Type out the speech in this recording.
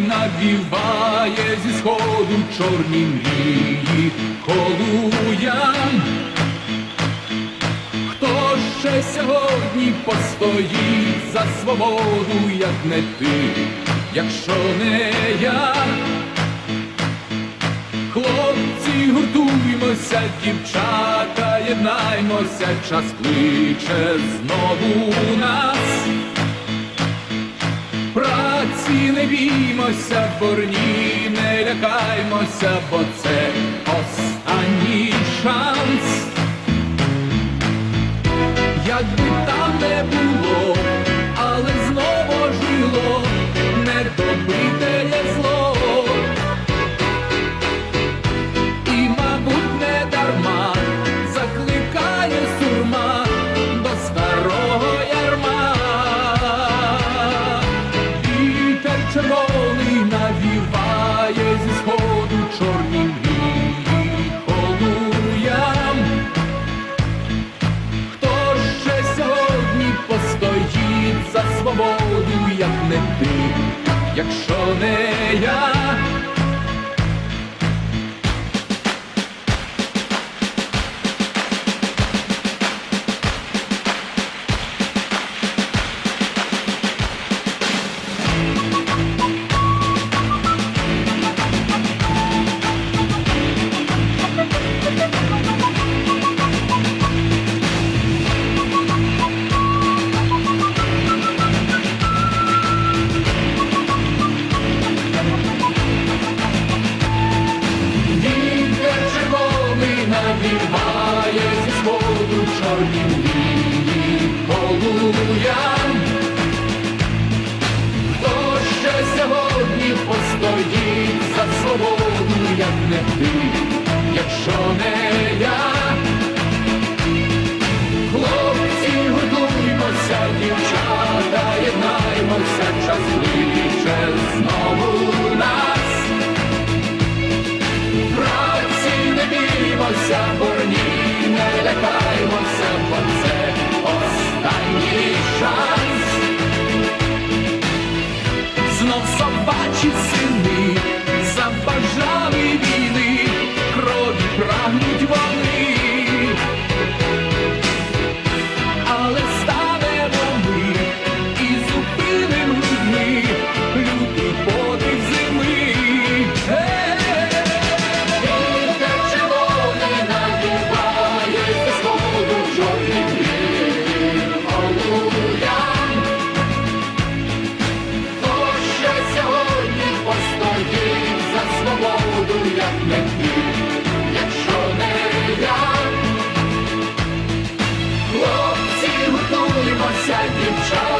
навіває зі сходу чорні мрії колуям. Хто ще сьогодні постоїть за свободу, як не ти, якщо не я? Хлопці, гуртуймося, дівчата, єднаймося, час кличе знову нас. Праці не біймося, борні, не лякаймося, бо це останній шанс. Зі сходу чорні мрії полуям. Хто ще сьогодні постоїть за свободу, як не ти, якщо не я? do як якщо не я. Хлопці, готуємося, дівчата.